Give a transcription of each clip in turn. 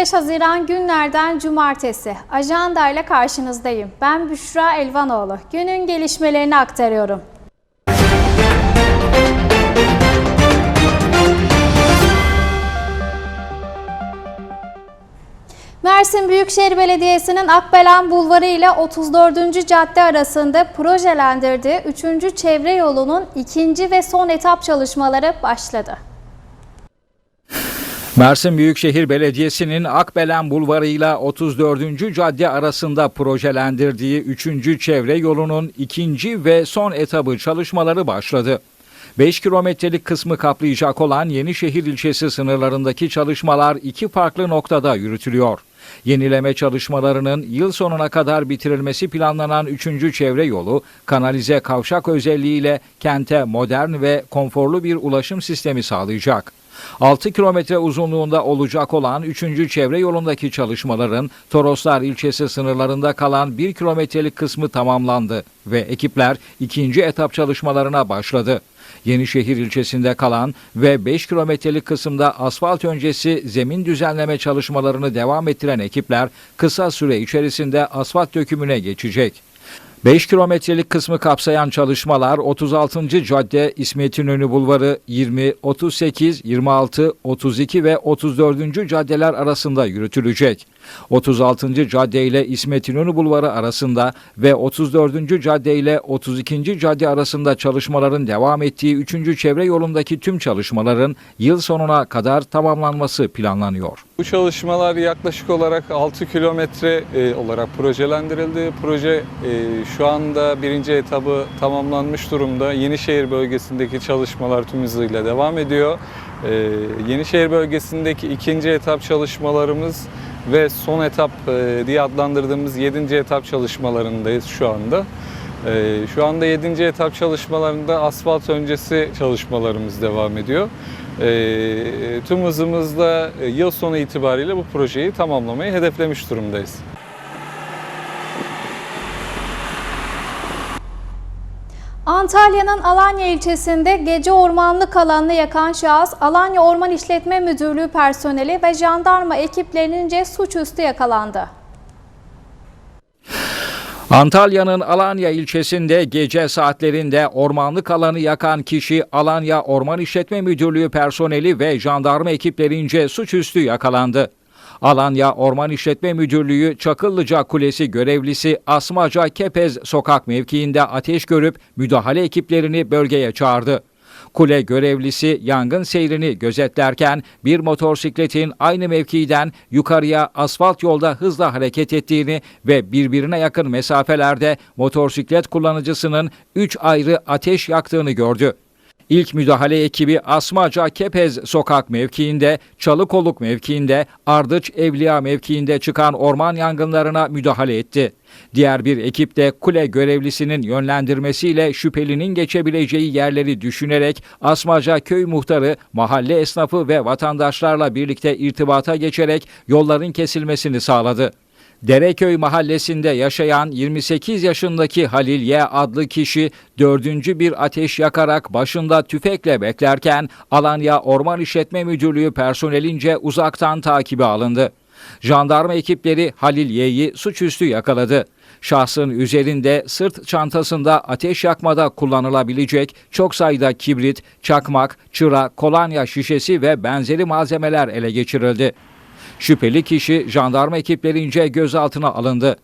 Bugün 25 Haziran günlerden cumartesi. Ajanda ile karşınızdayım. Ben Büşra Elvanoğlu. Günün gelişmelerini aktarıyorum. Mersin Büyükşehir Belediyesi'nin Akbelen Bulvarı ile 34. cadde arasında projelendirdiği 3. çevre yolunun ikinci ve son etap çalışmaları başladı. Mersin Büyükşehir Belediyesi'nin Akbelen Bulvarı ile 34. cadde arasında projelendirdiği 3. çevre yolunun ikinci ve son etabı çalışmaları başladı. 5 kilometrelik kısmı kaplayacak olan Yenişehir ilçesi sınırlarındaki çalışmalar iki farklı noktada yürütülüyor. Yenileme çalışmalarının yıl sonuna kadar bitirilmesi planlanan 3. çevre yolu, kanalize kavşak özelliğiyle kente modern ve konforlu bir ulaşım sistemi sağlayacak. 6 kilometre uzunluğunda olacak olan 3. çevre yolundaki çalışmaların Toroslar ilçesi sınırlarında kalan 1 kilometrelik kısmı tamamlandı ve ekipler ikinci etap çalışmalarına başladı. Yenişehir ilçesinde kalan ve 5 kilometrelik kısımda asfalt öncesi zemin düzenleme çalışmalarını devam ettiren ekipler kısa süre içerisinde asfalt dökümüne geçecek. 5 kilometrelik kısmı kapsayan çalışmalar 36. cadde İsmet İnönü Bulvarı 20, 38, 26, 32 ve 34. caddeler arasında yürütülecek. 36. cadde ile İsmet İnönü Bulvarı arasında ve 34. cadde ile 32. cadde arasında çalışmaların devam ettiği 3. çevre yolundaki tüm çalışmaların yıl sonuna kadar tamamlanması planlanıyor. Bu çalışmalar yaklaşık olarak 6 kilometre e, olarak projelendirildi. Proje e, şu anda birinci etabı tamamlanmış durumda. Yenişehir bölgesindeki çalışmalar tüm hızıyla devam ediyor. E, Yenişehir bölgesindeki ikinci etap çalışmalarımız ve son etap e, diye adlandırdığımız 7. etap çalışmalarındayız şu anda. E, Şu anda 7. etap çalışmalarında asfalt öncesi çalışmalarımız devam ediyor. E, Tüm hızımızla yıl sonu itibariyle bu projeyi tamamlamayı hedeflemiş durumdayız. Antalya'nın Alanya ilçesinde gece ormanlık alanını yakan şahıs Alanya Orman İşletme Müdürlüğü personeli ve jandarma ekiplerince suçüstü yakalandı. Antalya'nın Alanya ilçesinde gece saatlerinde ormanlık alanı yakan kişi Alanya Orman İşletme Müdürlüğü personeli ve jandarma ekiplerince suçüstü yakalandı. Alanya Orman İşletme Müdürlüğü Çakıllıca Kulesi görevlisi Asmaca Kepez sokak mevkiinde ateş görüp müdahale ekiplerini bölgeye çağırdı. Kule görevlisi yangın seyrini gözetlerken bir motosikletin aynı mevkiden yukarıya asfalt yolda hızla hareket ettiğini ve birbirine yakın mesafelerde motosiklet kullanıcısının 3 ayrı ateş yaktığını gördü. İlk müdahale ekibi Asmaca Kepez sokak mevkiinde, Çalıkoluk mevkiinde, Ardıç Evliya mevkiinde çıkan orman yangınlarına müdahale etti. Diğer bir ekip de kule görevlisinin yönlendirmesiyle şüphelinin geçebileceği yerleri düşünerek Asmaca köy muhtarı, mahalle esnafı ve vatandaşlarla birlikte irtibata geçerek yolların kesilmesini sağladı. Dereköy mahallesinde yaşayan 28 yaşındaki Halil Y adlı kişi dördüncü bir ateş yakarak başında tüfekle beklerken Alanya Orman İşletme Müdürlüğü personelince uzaktan takibi alındı. Jandarma ekipleri Halil Y'yi suçüstü yakaladı. Şahsın üzerinde sırt çantasında ateş yakmada kullanılabilecek çok sayıda kibrit, çakmak, çıra, kolonya şişesi ve benzeri malzemeler ele geçirildi. Şüpheli kişi jandarma ekiplerince gözaltına alındı.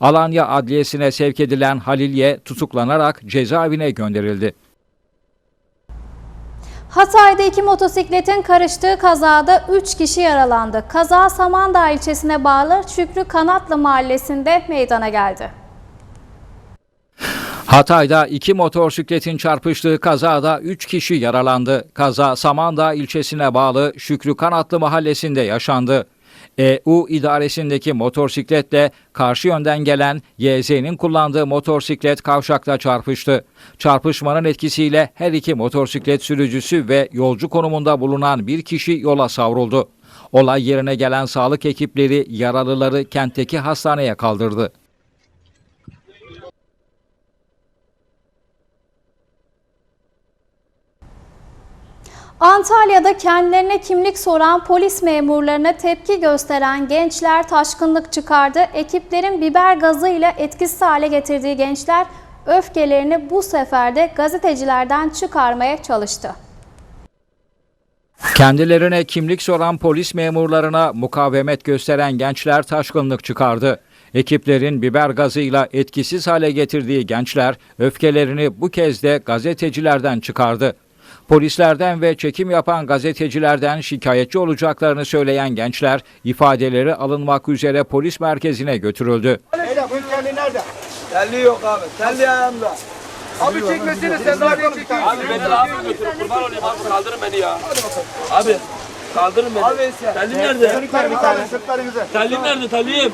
Alanya Adliyesi'ne sevk edilen Halilye tutuklanarak cezaevine gönderildi. Hatay'da iki motosikletin karıştığı kazada 3 kişi yaralandı. Kaza Samandağ ilçesine bağlı Şükrü Kanatlı mahallesinde meydana geldi. Hatay'da iki motosikletin çarpıştığı kazada 3 kişi yaralandı. Kaza Samandağ ilçesine bağlı Şükrü Kanatlı mahallesinde yaşandı. EU idaresindeki motosikletle karşı yönden gelen YZ'nin kullandığı motosiklet kavşakta çarpıştı. Çarpışmanın etkisiyle her iki motosiklet sürücüsü ve yolcu konumunda bulunan bir kişi yola savruldu. Olay yerine gelen sağlık ekipleri yaralıları kentteki hastaneye kaldırdı. Antalya'da kendilerine kimlik soran polis memurlarına tepki gösteren gençler taşkınlık çıkardı. Ekiplerin biber gazıyla etkisiz hale getirdiği gençler öfkelerini bu sefer de gazetecilerden çıkarmaya çalıştı. Kendilerine kimlik soran polis memurlarına mukavemet gösteren gençler taşkınlık çıkardı. Ekiplerin biber gazıyla etkisiz hale getirdiği gençler öfkelerini bu kez de gazetecilerden çıkardı. Polislerden ve çekim yapan gazetecilerden şikayetçi olacaklarını söyleyen gençler ifadeleri alınmak üzere polis merkezine götürüldü. Kendi nerede? Telli yok abi. Telli ayağımda. Abi çekmesene sen daha ne çekiyorsun? Abi beni abi götür kurban olayım abi kaldırın beni ya. Abi kaldırın beni. Abi sen. Tellim nerede? Tellim nerede tellim?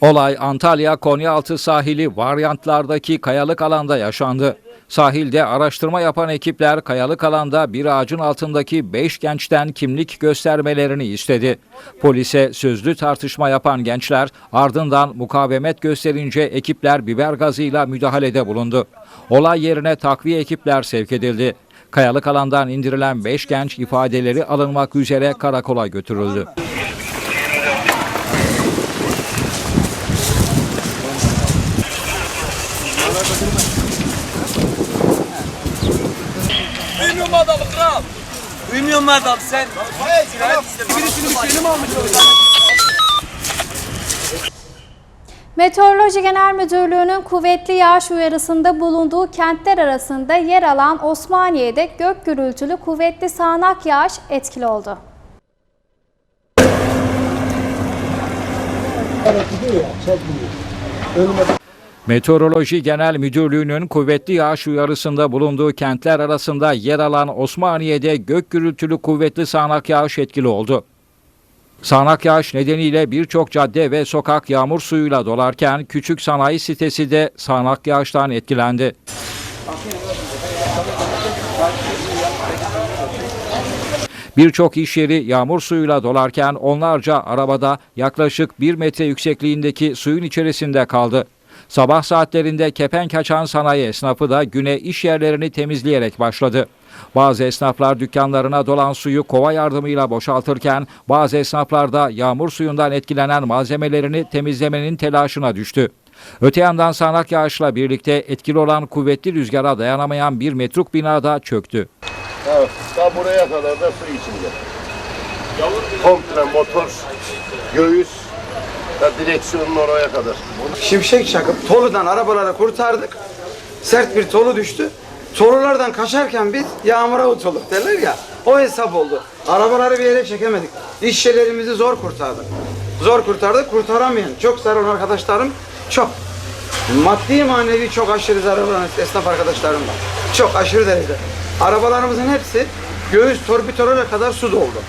Olay Antalya Konyaaltı sahili varyantlardaki kayalık alanda yaşandı. Sahilde araştırma yapan ekipler kayalık alanda bir ağacın altındaki 5 gençten kimlik göstermelerini istedi. Polise sözlü tartışma yapan gençler ardından mukavemet gösterince ekipler biber gazıyla müdahalede bulundu. Olay yerine takviye ekipler sevk edildi. Kayalık alandan indirilen 5 genç ifadeleri alınmak üzere karakola götürüldü. Mu adam sen? Birisini almış Meteoroloji Genel Müdürlüğü'nün kuvvetli yağış uyarısında bulunduğu kentler arasında yer alan Osmaniye'de gök gürültülü kuvvetli sağanak yağış etkili oldu. Meteoroloji Genel Müdürlüğü'nün kuvvetli yağış uyarısında bulunduğu kentler arasında yer alan Osmaniye'de gök gürültülü kuvvetli sağanak yağış etkili oldu. Sağanak yağış nedeniyle birçok cadde ve sokak yağmur suyuyla dolarken küçük sanayi sitesi de sağanak yağıştan etkilendi. Birçok iş yeri yağmur suyuyla dolarken onlarca arabada yaklaşık 1 metre yüksekliğindeki suyun içerisinde kaldı. Sabah saatlerinde kepenk açan sanayi esnafı da güne iş yerlerini temizleyerek başladı. Bazı esnaflar dükkanlarına dolan suyu kova yardımıyla boşaltırken bazı esnaflar da yağmur suyundan etkilenen malzemelerini temizlemenin telaşına düştü. Öte yandan sağanak yağışla birlikte etkili olan kuvvetli rüzgara dayanamayan bir metruk binada çöktü. Evet, ta buraya kadar da su içinde. Komple motor, göğüs ve direksiyonun oraya kadar. Şimşek çakıp toludan arabaları kurtardık. Sert bir tolu düştü. Tolulardan kaçarken biz yağmura utulduk derler ya. O hesap oldu. Arabaları bir yere çekemedik. İş yerlerimizi zor kurtardık. Zor kurtardık. Kurtaramayan çok zarar arkadaşlarım çok. Maddi manevi çok aşırı zarar olan esnaf arkadaşlarım var. Çok aşırı derecede. Arabalarımızın hepsi göğüs torpidoruna kadar su doldu.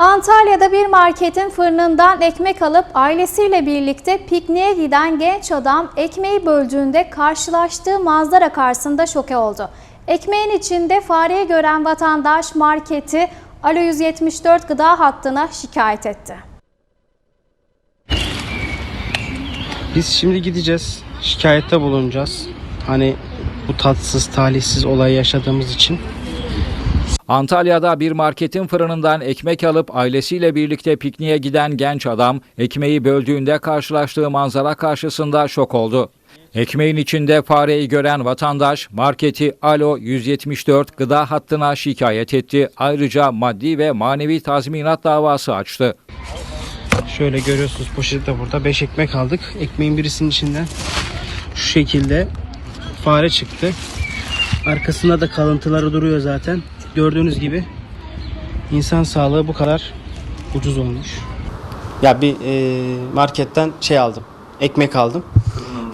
Antalya'da bir marketin fırınından ekmek alıp ailesiyle birlikte pikniğe giden genç adam ekmeği böldüğünde karşılaştığı manzara karşısında şoke oldu. Ekmeğin içinde fareyi gören vatandaş marketi Alo 174 gıda hattına şikayet etti. Biz şimdi gideceğiz. Şikayette bulunacağız. Hani bu tatsız, talihsiz olay yaşadığımız için. Antalya'da bir marketin fırınından ekmek alıp ailesiyle birlikte pikniğe giden genç adam ekmeği böldüğünde karşılaştığı manzara karşısında şok oldu. Ekmeğin içinde fareyi gören vatandaş marketi Alo 174 gıda hattına şikayet etti. Ayrıca maddi ve manevi tazminat davası açtı. Şöyle görüyorsunuz poşette burada 5 ekmek aldık. Ekmeğin birisinin içinden şu şekilde fare çıktı. Arkasında da kalıntıları duruyor zaten. Gördüğünüz gibi insan sağlığı bu kadar ucuz olmuş. Ya bir e, marketten şey aldım. Ekmek aldım.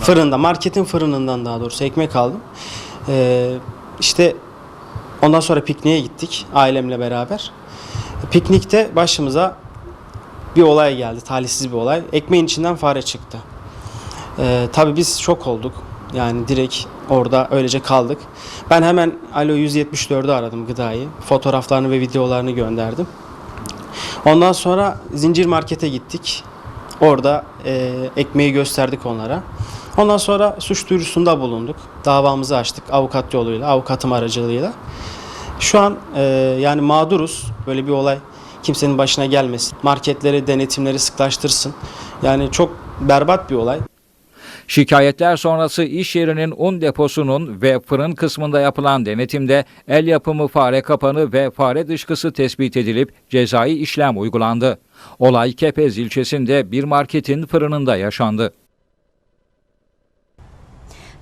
Fırında, marketin fırınından daha doğrusu ekmek aldım. E, işte ondan sonra pikniğe gittik ailemle beraber. Piknikte başımıza bir olay geldi. Talihsiz bir olay. Ekmeğin içinden fare çıktı. Ee, tabii biz şok olduk. Yani direkt orada öylece kaldık. Ben hemen Alo 174'ü aradım gıdayı. Fotoğraflarını ve videolarını gönderdim. Ondan sonra zincir markete gittik. Orada e, ekmeği gösterdik onlara. Ondan sonra suç duyurusunda bulunduk. Davamızı açtık avukat yoluyla, avukatım aracılığıyla. Şu an e, yani mağduruz. Böyle bir olay kimsenin başına gelmesin. Marketleri, denetimleri sıklaştırsın. Yani çok berbat bir olay. Şikayetler sonrası iş yerinin un deposunun ve fırın kısmında yapılan denetimde el yapımı fare kapanı ve fare dışkısı tespit edilip cezai işlem uygulandı. Olay Kepez ilçesinde bir marketin fırınında yaşandı.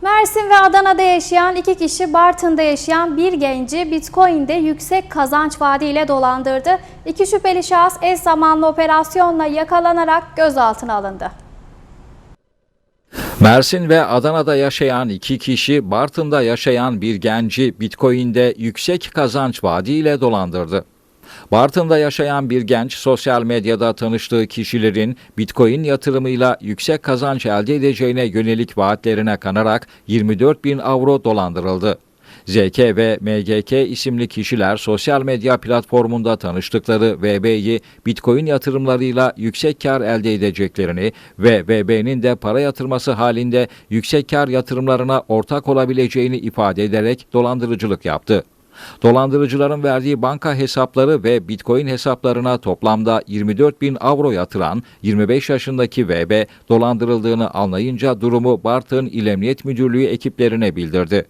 Mersin ve Adana'da yaşayan iki kişi Bartın'da yaşayan bir genci Bitcoin'de yüksek kazanç vaadiyle dolandırdı. İki şüpheli şahıs eş zamanlı operasyonla yakalanarak gözaltına alındı. Mersin ve Adana'da yaşayan iki kişi Bartın'da yaşayan bir genci Bitcoin'de yüksek kazanç vaadiyle dolandırdı. Bartın'da yaşayan bir genç sosyal medyada tanıştığı kişilerin Bitcoin yatırımıyla yüksek kazanç elde edeceğine yönelik vaatlerine kanarak 24 bin avro dolandırıldı. ZK ve MGK isimli kişiler sosyal medya platformunda tanıştıkları VB'yi Bitcoin yatırımlarıyla yüksek kar elde edeceklerini ve VB'nin de para yatırması halinde yüksek kar yatırımlarına ortak olabileceğini ifade ederek dolandırıcılık yaptı. Dolandırıcıların verdiği banka hesapları ve Bitcoin hesaplarına toplamda 24 bin avro yatıran 25 yaşındaki VB dolandırıldığını anlayınca durumu Bartın İl Emniyet Müdürlüğü ekiplerine bildirdi.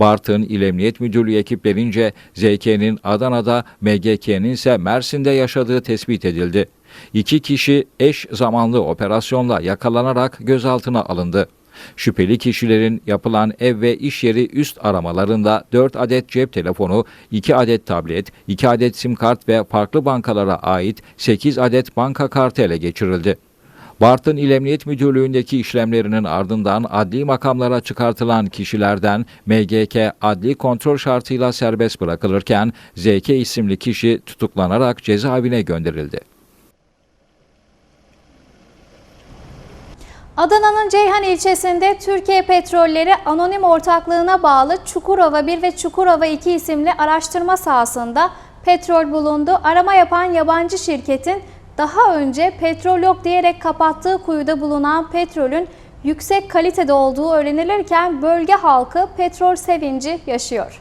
Bartın İl Emniyet Müdürlüğü ekiplerince ZK'nin Adana'da, MGK'nin ise Mersin'de yaşadığı tespit edildi. İki kişi eş zamanlı operasyonla yakalanarak gözaltına alındı. Şüpheli kişilerin yapılan ev ve iş yeri üst aramalarında 4 adet cep telefonu, 2 adet tablet, 2 adet sim kart ve farklı bankalara ait 8 adet banka kartı ele geçirildi. Bartın İl Emniyet Müdürlüğü'ndeki işlemlerinin ardından adli makamlara çıkartılan kişilerden MGK adli kontrol şartıyla serbest bırakılırken ZK isimli kişi tutuklanarak cezaevine gönderildi. Adana'nın Ceyhan ilçesinde Türkiye Petrolleri Anonim Ortaklığı'na bağlı Çukurova 1 ve Çukurova 2 isimli araştırma sahasında petrol bulundu. Arama yapan yabancı şirketin daha önce petrol yok diyerek kapattığı kuyuda bulunan petrolün yüksek kalitede olduğu öğrenilirken bölge halkı petrol sevinci yaşıyor.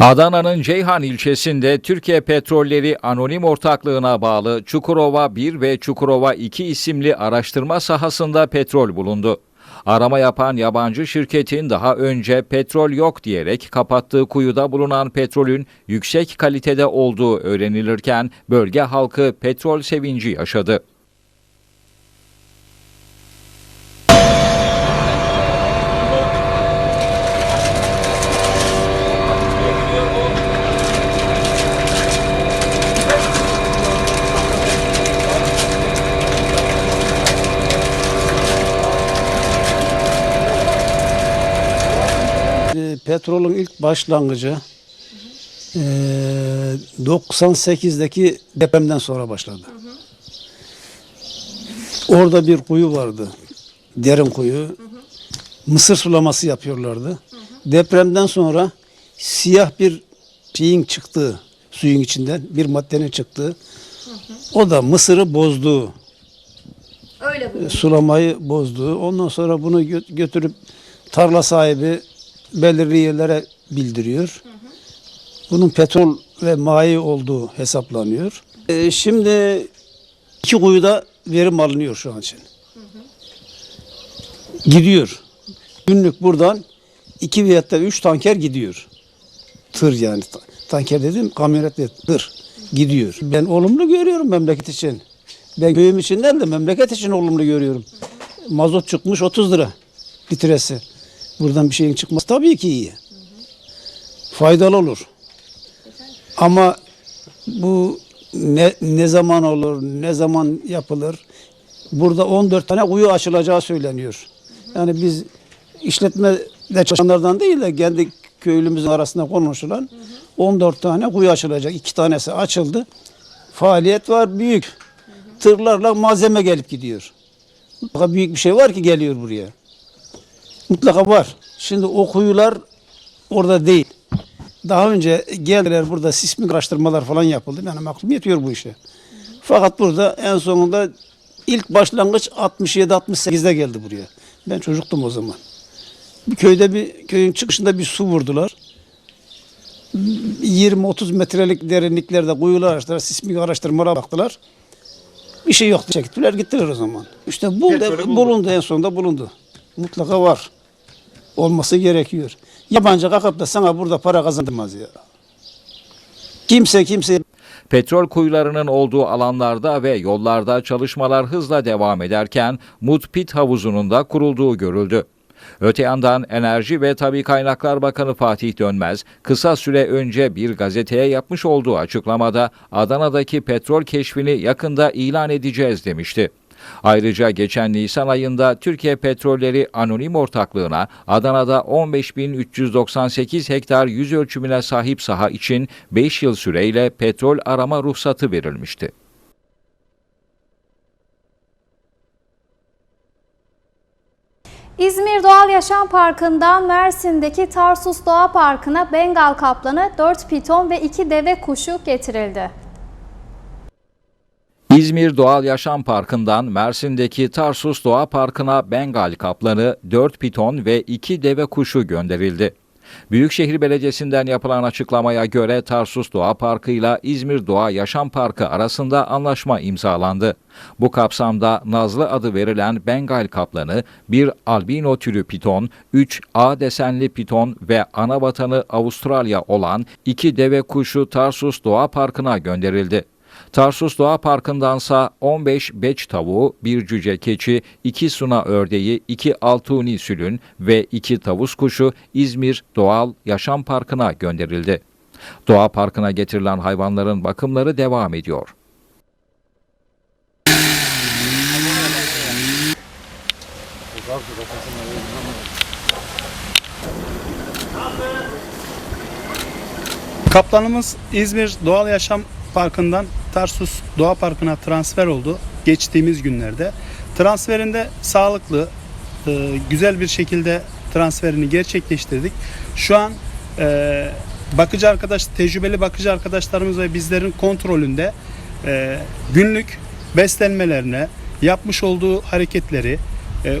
Adana'nın Ceyhan ilçesinde Türkiye Petrolleri Anonim Ortaklığı'na bağlı Çukurova 1 ve Çukurova 2 isimli araştırma sahasında petrol bulundu. Arama yapan yabancı şirketin daha önce petrol yok diyerek kapattığı kuyuda bulunan petrolün yüksek kalitede olduğu öğrenilirken bölge halkı petrol sevinci yaşadı. E, Petrolün ilk başlangıcı e, 98'deki depremden sonra başladı. Orada bir kuyu vardı. Derin kuyu. Mısır sulaması yapıyorlardı. Depremden sonra siyah bir şeyin çıktığı suyun içinden bir maddenin çıktığı o da mısırı bozdu. Öyle E, sulamayı bozdu. Ondan sonra bunu gö- götürüp tarla sahibi belirli yerlere bildiriyor. Bunun petrol ve mayi olduğu hesaplanıyor. E, şimdi iki kuyuda verim alınıyor şu an için. Gidiyor. Günlük buradan iki veya da üç tanker gidiyor. Tır yani. Ta- Tanker dedim kamyonet değil, tır gidiyor. Ben olumlu görüyorum memleket için. Ben köyüm içinden de memleket için olumlu görüyorum. Mazot çıkmış 30 lira litresi. Buradan bir şeyin çıkması tabii ki iyi. Faydalı olur. Ama bu ne, ne zaman olur, ne zaman yapılır? Burada 14 tane kuyu açılacağı söyleniyor. Yani biz işletmede çalışanlardan değil de kendi köylümüzün arasında konuşulan 14 tane kuyu açılacak. İki tanesi açıldı. Faaliyet var büyük. Tırlarla malzeme gelip gidiyor. Mutlaka büyük bir şey var ki geliyor buraya. Mutlaka var. Şimdi o kuyular orada değil. Daha önce geldiler burada sismik araştırmalar falan yapıldı. Benim aklım yetiyor bu işe. Fakat burada en sonunda İlk başlangıç 67-68'de geldi buraya. Ben çocuktum o zaman. Bir köyde bir köyün çıkışında bir su vurdular. 20-30 metrelik derinliklerde kuyular açtılar, sismik araştırmalara baktılar. Bir şey yoktu. Çektiler gittiler o zaman. İşte buldu, bulundu en sonunda bulundu. Mutlaka var. Olması gerekiyor. Yabancı kalkıp da sana burada para kazandırmaz ya. Kimse kimse Petrol kuyularının olduğu alanlarda ve yollarda çalışmalar hızla devam ederken Mut Pit havuzunun da kurulduğu görüldü. Öte yandan Enerji ve Tabi Kaynaklar Bakanı Fatih Dönmez, kısa süre önce bir gazeteye yapmış olduğu açıklamada Adana'daki petrol keşfini yakında ilan edeceğiz demişti. Ayrıca geçen Nisan ayında Türkiye Petrolleri Anonim Ortaklığı'na Adana'da 15.398 hektar yüz ölçümüne sahip saha için 5 yıl süreyle petrol arama ruhsatı verilmişti. İzmir Doğal Yaşam Parkı'ndan Mersin'deki Tarsus Doğa Parkı'na Bengal kaplanı, 4 piton ve 2 deve kuşu getirildi. İzmir Doğal Yaşam Parkı'ndan Mersin'deki Tarsus Doğa Parkı'na Bengal kaplanı, 4 piton ve 2 deve kuşu gönderildi. Büyükşehir Belediyesi'nden yapılan açıklamaya göre Tarsus Doğa Parkı ile İzmir Doğa Yaşam Parkı arasında anlaşma imzalandı. Bu kapsamda Nazlı adı verilen Bengal kaplanı, bir albino türü piton, 3 A desenli piton ve ana vatanı Avustralya olan iki deve kuşu Tarsus Doğa Parkı'na gönderildi. Tarsus Doğa Parkı'ndansa 15 beç tavuğu, bir cüce keçi, 2 suna ördeği, 2 altuni sülün ve 2 tavus kuşu İzmir Doğal Yaşam Parkı'na gönderildi. Doğa Parkı'na getirilen hayvanların bakımları devam ediyor. Kaplanımız İzmir Doğal Yaşam Parkı'ndan Tarsus Doğa Parkı'na transfer oldu geçtiğimiz günlerde. Transferinde sağlıklı, e, güzel bir şekilde transferini gerçekleştirdik. Şu an e, bakıcı arkadaş, tecrübeli bakıcı arkadaşlarımız ve bizlerin kontrolünde e, günlük beslenmelerine, yapmış olduğu hareketleri,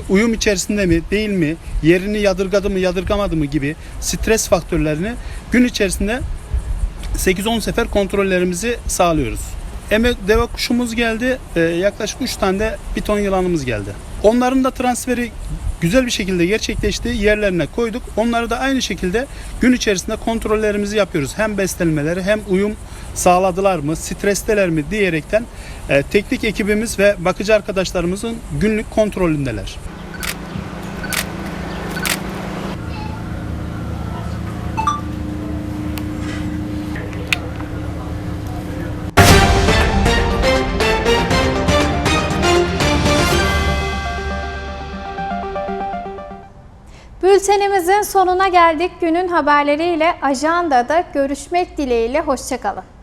uyum içerisinde mi değil mi, yerini yadırgadı mı yadırgamadı mı gibi stres faktörlerini gün içerisinde 8-10 sefer kontrollerimizi sağlıyoruz. Eme deve kuşumuz geldi. Ee, yaklaşık 3 tane de piton yılanımız geldi. Onların da transferi güzel bir şekilde gerçekleşti. Yerlerine koyduk. Onları da aynı şekilde gün içerisinde kontrollerimizi yapıyoruz. Hem beslenmeleri hem uyum sağladılar mı, stresteler mi diyerekten e, teknik ekibimiz ve bakıcı arkadaşlarımızın günlük kontrolündeler. Bültenimizin sonuna geldik. Günün haberleriyle ajandada görüşmek dileğiyle. Hoşçakalın.